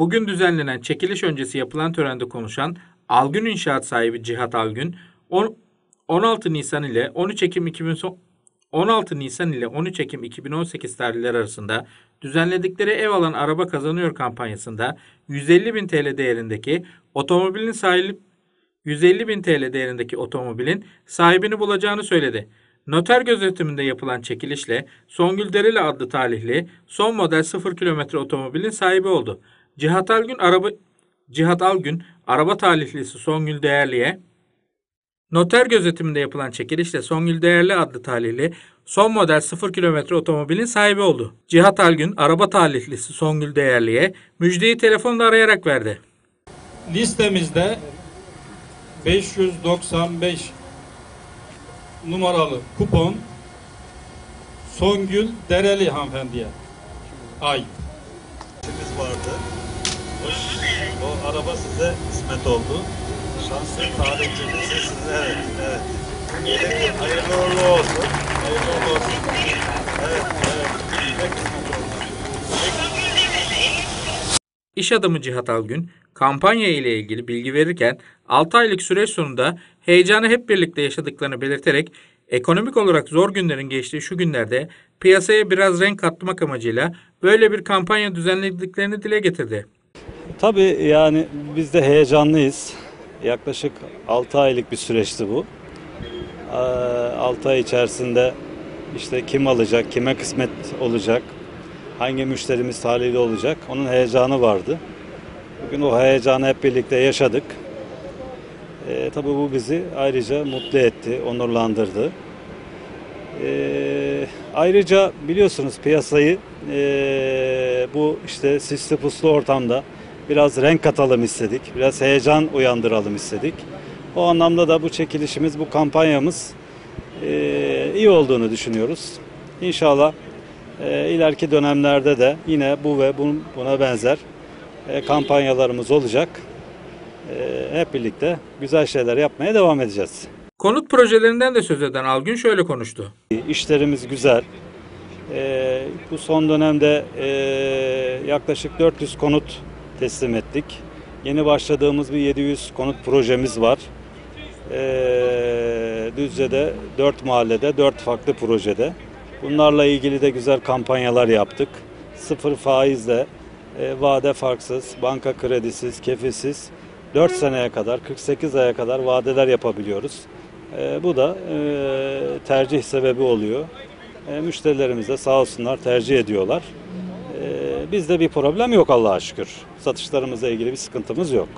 Bugün düzenlenen çekiliş öncesi yapılan törende konuşan Algün İnşaat sahibi Cihat Algün, on- 16 Nisan ile 13 Ekim 2010 16 Nisan ile 13 Ekim 2018 tarihleri arasında düzenledikleri ev alan araba kazanıyor kampanyasında 150 bin TL değerindeki otomobilin sahibi 150 bin TL değerindeki otomobilin sahibini bulacağını söyledi. Noter gözetiminde yapılan çekilişle Songül Dereli adlı talihli son model 0 kilometre otomobilin sahibi oldu. Cihat Algün araba Cihat Algün araba talihlisi Songül Değerli'ye Noter gözetiminde yapılan çekilişle Songül Değerli adlı talihli son model 0 kilometre otomobilin sahibi oldu. Cihat Algün araba talihlisi Songül Değerli'ye müjdeyi telefonla arayarak verdi. listemizde 595 numaralı kupon Songül Dereli hanımefendiye ait. işimiz vardı. O, araba size kısmet oldu. Şanslı talihçiniz size. Evet, evet. Gelin, hayırlı uğurlu olsun. Hayırlı uğurlu olsun. İş adamı Cihat Algün, kampanya ile ilgili bilgi verirken 6 aylık süreç sonunda heyecanı hep birlikte yaşadıklarını belirterek ekonomik olarak zor günlerin geçtiği şu günlerde piyasaya biraz renk katmak amacıyla böyle bir kampanya düzenlediklerini dile getirdi. Tabii yani biz de heyecanlıyız. Yaklaşık 6 aylık bir süreçti bu. 6 ay içerisinde işte kim alacak, kime kısmet olacak, hangi müşterimiz talihli olacak onun heyecanı vardı. Bugün o heyecanı hep birlikte yaşadık. E, tabii bu bizi ayrıca mutlu etti, onurlandırdı. E, ayrıca biliyorsunuz piyasayı e, bu işte sisli puslu ortamda biraz renk katalım istedik. Biraz heyecan uyandıralım istedik. O anlamda da bu çekilişimiz, bu kampanyamız e, iyi olduğunu düşünüyoruz. İnşallah e, ileriki dönemlerde de yine bu ve bun- buna benzer e, kampanyalarımız olacak. E, hep birlikte güzel şeyler yapmaya devam edeceğiz. Konut projelerinden de söz eden Algün şöyle konuştu. İşlerimiz güzel. Ee, bu son dönemde e, yaklaşık 400 konut teslim ettik. Yeni başladığımız bir 700 konut projemiz var. Ee, Düzce'de 4 mahallede 4 farklı projede. Bunlarla ilgili de güzel kampanyalar yaptık. Sıfır faizle, e, vade farksız, banka kredisiz, kefilsiz 4 seneye kadar, 48 aya kadar vadeler yapabiliyoruz. E, bu da e, tercih sebebi oluyor. E, müşterilerimiz de sağ olsunlar tercih ediyorlar. E, bizde bir problem yok Allah'a şükür. Satışlarımızla ilgili bir sıkıntımız yok.